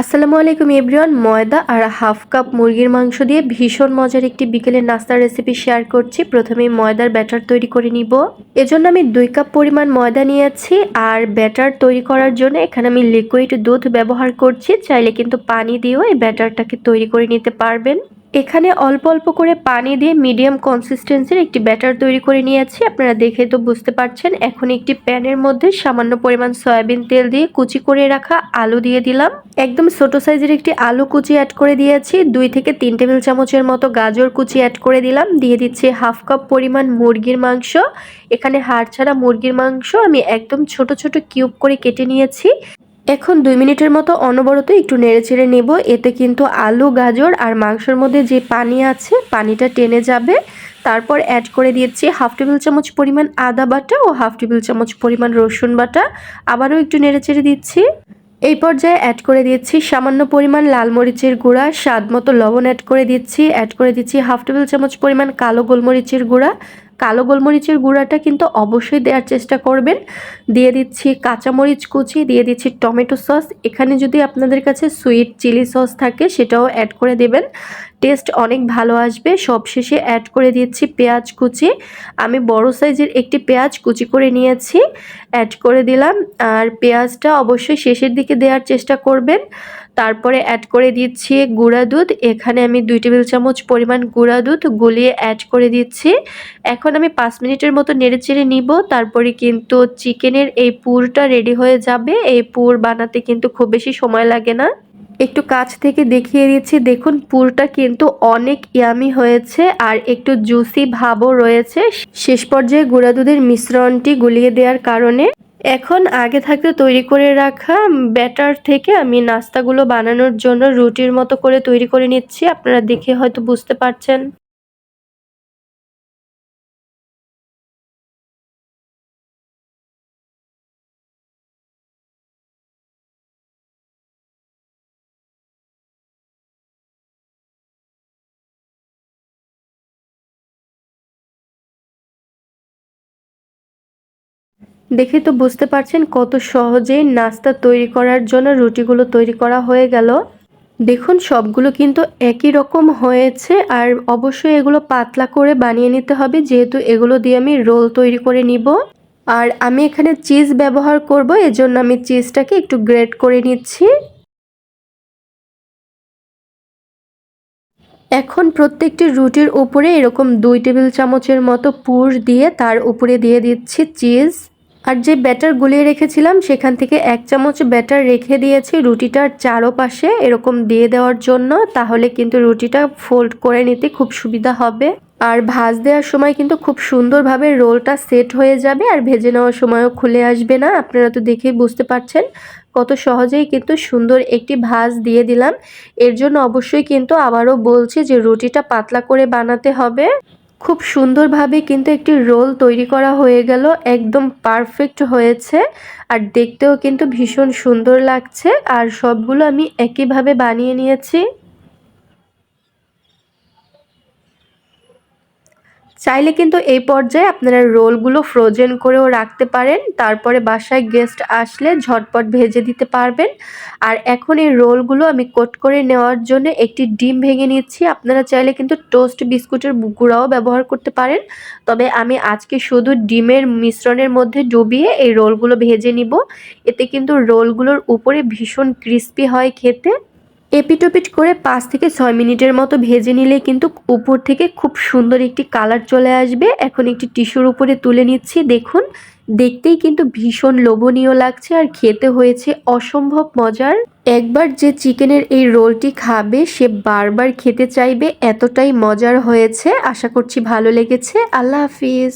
আসসালামু আলাইকুম এভরিওয়ান, ময়দা আর হাফ কাপ মুরগির মাংস দিয়ে ভীষণ মজার একটি বিকেলের নাস্তার রেসিপি শেয়ার করছি। প্রথমে ময়দার ব্যাটার তৈরি করে নিব। এজন্য আমি দুই কাপ পরিমাণ ময়দা নিয়েছি আর ব্যাটার তৈরি করার জন্য এখানে আমি লিকুইড দুধ ব্যবহার করছি। চাইলে কিন্তু পানি দিয়েও এই ব্যাটারটাকে তৈরি করে নিতে পারবেন। এখানে অল্প অল্প করে পানি দিয়ে মিডিয়াম কনসিস্টেন্সির একটি ব্যাটার তৈরি করে নিয়েছি। আপনারা দেখে তো বুঝতে পারছেন, এখন একটি প্যানের মধ্যে সামান্য পরিমাণ সয়াবিন তেল দিয়ে কুচি করে রাখা আলু দিয়ে দিলাম। একদম ছোট সাইজের একটি আলু কুচি অ্যাড করে দিয়েছি। দুই থেকে তিন টেবিল চামচের মতো গাজর কুচি অ্যাড করে দিলাম। দিয়ে দিচ্ছি হাফ কাপ পরিমাণ মুরগির মাংস। এখানে হাড় ছাড়া মুরগির মাংস আমি একদম ছোট ছোট কিউব করে কেটে নিয়েছি। এখন দুই মিনিটের মতো অনবরত একটু নেড়ে চেড়ে নেব। এতে কিন্তু আলু, গাজর আর মাংসের মধ্যে যে পানি আছে, পানিটা টেনে যাবে। তারপর অ্যাড করে দিয়েছি হাফ টেবিল চামচ পরিমাণ আদা বাটা ও হাফ টেবিল চামচ পরিমাণ রসুন বাটা। আবারও একটু নেড়ে চেড়ে দিচ্ছি। এই পর্যায়ে অ্যাড করে দিচ্ছি সামান্য পরিমাণ লাল মরিচের গুঁড়া, স্বাদ মতো লবণ অ্যাড করে দিচ্ছি। অ্যাড করে দিচ্ছি হাফ টেবিল চামচ পরিমাণ কালো গোলমরিচের গুঁড়া। কালো গোলমরিচের গুঁড়াটা কিন্তু অবশ্যই দেওয়ার চেষ্টা করবেন। দিয়ে দিচ্ছি কাঁচামরিচ কুচি, দিয়ে দিচ্ছি টমেটো সস। এখানে যদি আপনাদের কাছে সুইট চিলি সস থাকে সেটাও অ্যাড করে দেবেন। টেস্ট অনেক ভালো আসবে। সবশেষে অ্যাড করে দিচ্ছি পেঁয়াজ কুচি। আমি বড় সাইজের একটি পেঁয়াজ কুচি করে নিয়েছি, অ্যাড করে দিলাম। আর পেঁয়াজটা অবশ্যই শেষের দিকে দেওয়ার চেষ্টা করবেন। তারপরে অ্যাড করে দিচ্ছি গুঁড়া দুধ। এখানে আমি দুই টেবিল চামচ পরিমাণ গুঁড়া দুধ গুলিয়ে অ্যাড করে দিচ্ছি। এখন আমি পাঁচ মিনিটের মতো নেড়ে চেড়ে নিব। তারপরে কিন্তু চিকেনের এই পুরটা রেডি হয়ে যাবে। এই পুর বানাতে কিন্তু খুব বেশি সময় লাগে না। একটু কাছ থেকে দেখিয়ে দিচ্ছি। দেখুন, পুরটা কিন্তু অনেক ইয়ামি হয়েছে আর একটু জুসি ভাবও রয়েছে। শেষ পর্যায়ে গুঁড়া দুধের মিশ্রণটি গুলিয়ে দেওয়ার কারণে এখন আগে থাকতে তৈরি করে রাখা ব্যাটার থেকে আমি নাস্তাগুলো বানানোর জন্য রুটির মতো করে তৈরি করে নিচ্ছি। আপনারা দেখে হয়তো বুঝতে পারছেন। দেখে তো বুঝতে পারছেন কত সহজেই নাস্তা তৈরি করার জন্য রুটিগুলো তৈরি করা হয়ে গেল। দেখুন, সবগুলো কিন্তু একই রকম হয়েছে আর অবশ্যই এগুলো পাতলা করে বানিয়ে নিতে হবে, যেহেতু এগুলো দিয়ে আমি রোল তৈরি করে নিব। আর আমি এখানে চিজ ব্যবহার করব, এজন্য আমি চিজটাকে একটু গ্রেট করে নিচ্ছি। এখন প্রত্যেকটি রুটির উপরে এরকম দুই টেবিল চামচের মতো পুর দিয়ে তার উপরে দিয়ে দিচ্ছি চিজ। আর যে ব্যাটার গুলিয়ে রেখেছিলাম, সেখান থেকে এক চামচ ব্যাটার রেখে দিয়েছি রুটিটার চারোপাশে এরকম দিয়ে দেওয়ার জন্য। তাহলে কিন্তু রুটিটা ফোল্ড করে নিতে খুব সুবিধা হবে। আর ভাজ দেওয়ার সময় কিন্তু খুব সুন্দরভাবে রোলটা সেট হয়ে যাবে আর ভেজে নেওয়ার সময়ও খুলে আসবে না। আপনারা তো দেখেই বুঝতে পারছেন কত সহজেই কিন্তু সুন্দর একটি ভাজ দিয়ে দিলাম। এর জন্য অবশ্যই কিন্তু আবারও বলছি যে রুটিটা পাতলা করে বানাতে হবে। খুব সুন্দরভাবে কিন্তু একটি রোল তৈরি করা হয়ে গেল, একদম পারফেক্ট হয়েছে আর দেখতেও কিন্তু ভীষণ সুন্দর লাগছে আর সবগুলো আমি একইভাবে বানিয়ে নিয়েছি। চাইলে কিন্তু এই পর্যায়ে আপনারা রোলগুলো ফ্রোজেন করেও রাখতে পারেন। তারপরে বাসায় গেস্ট আসলে ঝটপট ভেজে দিতে পারবেন। আর এখন এই রোলগুলো আমি কোট করে নেওয়ার জন্য একটি ডিম ভেঙে নিচ্ছি। আপনারা চাইলে কিন্তু টোস্ট বিস্কুটের গুঁড়াও ব্যবহার করতে পারেন। তবে আমি আজকে শুধু ডিমের মিশ্রণের মধ্যে ডুবিয়ে এই রোলগুলো ভেজে নিব। এতে কিন্তু রোলগুলোর উপরে ভীষণ ক্রিস্পি হয় খেতে। এপিটোপিট করে পাঁচ থেকে ছয় মিনিটের মতো ভেজে নিলে কিন্তু উপর থেকে খুব সুন্দর একটি কালার চলে আসবে। এখন একটি টিস্যুর উপরে তুলে নিচ্ছি। দেখুন, দেখতেই কিন্তু ভীষণ লোভনীয় লাগছে আর খেতে হয়েছে অসম্ভব মজার। একবার যে চিকেনের এই রোলটি খাবে, সে বারবার খেতে চাইবে, এতটাই মজার হয়েছে। আশা করছি ভালো লেগেছে। আল্লাহ হাফিজ।